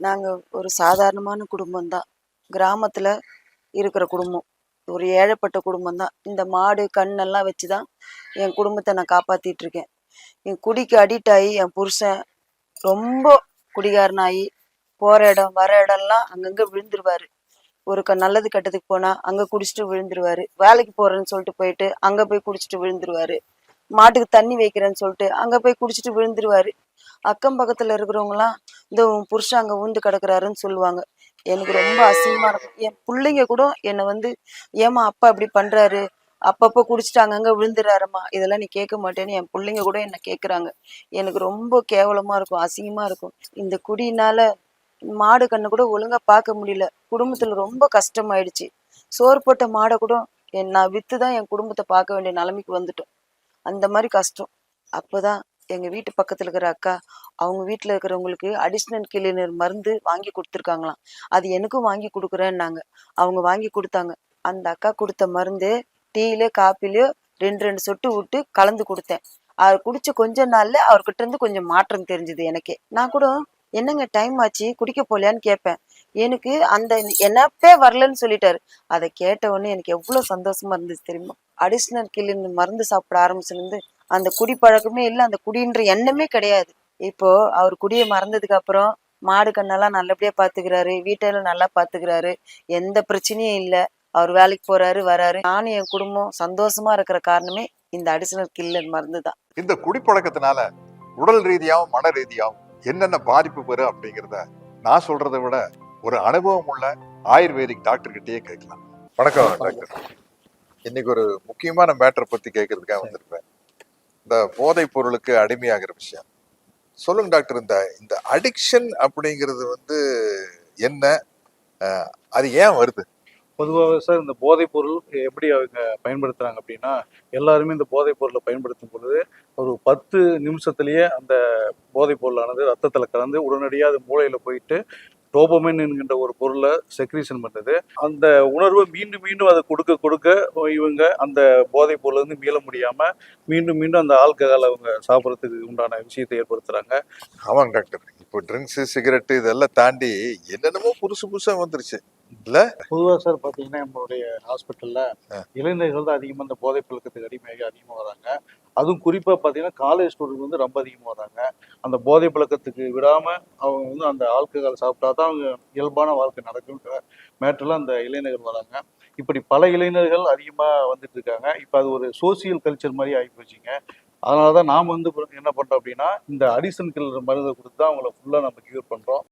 நாங்கள் ஒரு சாதாரணமான குடும்பம் தான் கிராமத்தில் இருக்கிற குடும்பம். ஒரு ஏழைப்பட்ட குடும்பம் தான் இந்த மாடு கண்ணெல்லாம் வச்சு தான் என் குடும்பத்தை நான் காப்பாற்றிட்டு இருக்கேன் என் குடிக்கு அடிக்ட் ஆகி என் புருஷன் ரொம்ப குடிகாரனாகி போகிற இடம் வர இடம்லாம் அங்கங்கே விழுந்துருவாரு. ஒரு க நல்லது கெட்டதுக்கு போனால் அங்கே குடிச்சிட்டு விழுந்துருவாரு. வேலைக்கு போகிறேன்னு சொல்லிட்டு போயிட்டு அங்கே போய் குடிச்சிட்டு விழுந்துருவாரு. மாட்டுக்கு தண்ணி வைக்கிறேன்னு சொல்லிட்டு அங்கே போய் குடிச்சிட்டு விழுந்துருவாரு. அக்கம் பக்கத்தில் இருக்கிறவங்களாம் இந்த உன் புருஷன் அங்கே ஊந்து கிடக்குறாருன்னு சொல்லுவாங்க. எனக்கு ரொம்ப அசிங்கமா இருக்கும். என் பிள்ளைங்க கூட என்னை வந்து ஏமா அப்பா இப்படி பண்றாரு? அப்பப்போ குடிச்சிட்டு அங்கங்க விழுந்துறாருமா இதெல்லாம் நீ கேட்க மாட்டேன்னு என் பிள்ளைங்க கூட என்ன கேட்குறாங்க எனக்கு ரொம்ப கேவலமா இருக்கும் அசிங்கமா இருக்கும். இந்த குடினால மாடு கண்ணு கூட ஒழுங்கா பார்க்க முடியல. குடும்பத்துல ரொம்ப கஷ்டமாயிடுச்சு. சோறு போட்ட மாடை கூட என் நான் வித்து தான் என் குடும்பத்தை பார்க்க வேண்டிய நிலைமைக்கு வந்துட்டோம். அந்த மாதிரி கஷ்டம். அப்போதான் எங்கள் வீட்டு பக்கத்தில் இருக்கிற அக்கா அவங்க வீட்டில் இருக்கிறவங்களுக்கு அடிஷ்னல் கிளீனர் மருந்து வாங்கி கொடுத்துருக்காங்களாம். அது எனக்கும் வாங்கி கொடுக்குறேன்னாங்க. அவங்க வாங்கி கொடுத்தாங்க. அந்த அக்கா கொடுத்த மருந்து டீல காப்பிலையோ ரெண்டு ரெண்டு சொட்டு விட்டு கலந்து கொடுத்தேன். அவர் குடிச்ச கொஞ்ச நாள்ல அவர்கிட்ட இருந்து கொஞ்சம் மாற்றம் தெரிஞ்சது எனக்கே. நான் கூட என்னங்க டைம் ஆச்சு? குடிக்க போலையான்னு கேட்பேன். எனக்கு அந்த என்னப்பே வரலன்னு சொல்லிட்டாரு. அதை கேட்ட உடனே எனக்கு எவ்வளவு சந்தோஷமா இருந்துச்சு தெரியுமா? அடிஷ்னல் கிளீன் மருந்து சாப்பிட ஆரம்பிச்சிருந்து அந்த குடி பழக்கமே இல்லை அந்த குடின்ற எண்ணமே கிடையாது. இப்போ அவர் குடியை மறந்ததுக்கு அப்புறம் மாடு கண்ணெல்லாம் நல்லபடியா பாத்துக்கிறாரு வீட்டெல்லாம் நல்லா பாத்துக்கிறாரு எந்த பிரச்சனையும் இல்லை. அவர் வேலைக்கு போறாரு வராரு. நானும் என் குடும்பம் சந்தோஷமா இருக்கிற காரணமே இந்த அடிஷனல் கில்லர் மருந்து தான். இந்த குடிப்பழக்கத்தினால உடல் ரீதியாவும் மன ரீதியாவும் என்னென்ன பாதிப்பு பெறும் அப்படிங்கிறத நான் சொல்றதை விட ஒரு அனுபவம் உள்ள ஆயுர்வேதிக் டாக்டர் கிட்டயே கேட்கலாம். வணக்கம் டாக்டர். இன்னைக்கு ஒரு முக்கியமான மேட்டரை பத்தி கேட்கறதுக்காக வந்திருப்பேன். இந்த போதைப் பொருளுக்கு அடிமையாகிற விஷயம். சொல்லுங்க டாக்டர் இந்த இந்த அடிக்ஷன் அப்படிங்கிறது வந்து என்ன? அது ஏன் வருது? பொதுவாக சார் இந்த போதைப் பொருள் எப்படி அவங்க பயன்படுத்துறாங்க அப்படின்னா எல்லாருமே இந்த போதைப் பொருளை பயன்படுத்தும் பொழுது ஒரு பத்து நிமிஷத்துலேயே அந்த போதைப் பொருளானது ரத்தத்தில் கலந்து உடனடியாக அது மூளையில் போயிட்டு டோபமைன் என்கின்ற ஒரு பொருளை செக்ரீஷன் பண்ணுது. அந்த உணர்வை மீண்டும் மீண்டும் அதை கொடுக்க கொடுக்க இவங்க அந்த போதைப் பொருள் வந்து மீள முடியாம மீண்டும் மீண்டும் அந்த ஆல்கஹால் அவங்க சாப்பிட்றதுக்கு உண்டான விஷயத்தை ஏற்படுத்துறாங்க. ஆமாங்க டாக்டர். இப்போ ட்ரிங்க்ஸ் சிகரெட் இதெல்லாம் தாண்டி என்னென்னமோ புதுசு புதுசா வந்துருச்சு. இல்ல? பொதுவாக சார் பார்த்தீங்கன்னா நம்மளுடைய ஹாஸ்பிட்டலில். இளைஞர்கள் தான் அதிகமாக இந்த போதைப் பழக்கத்துக்கு அடிமையாக அதிகமாக வராங்க. அதுவும் குறிப்பாக பார்த்தீங்கன்னா காலேஜ் ஸ்டூடெண்ட் வந்து ரொம்ப அதிகமாக வராங்க அந்த போதை பழக்கத்துக்கு விடாமல் அவங்க வந்து அந்த ஆல்கஹால் சாப்பிட்டா தான் அவங்க இயல்பான வாழ்க்கை நடக்குன்ற மேட்டரில் அந்த இளைஞர்கள் வராங்க. இப்படி பல இளைஞர்கள் அதிகமாக வந்துட்டு இருக்காங்க. இப்போ அது ஒரு சோசியல் கல்ச்சர் மாதிரி ஆகி போச்சுங்க. அதனால தான் நாம் வந்து என்ன பண்ணுறோம் அப்படின்னா இந்த அடிசன் கில்லர் மருந்தை கொடுத்து தான் அவங்கள ஃபுல்லாக நம்ம கியூர் பண்ணுறோம்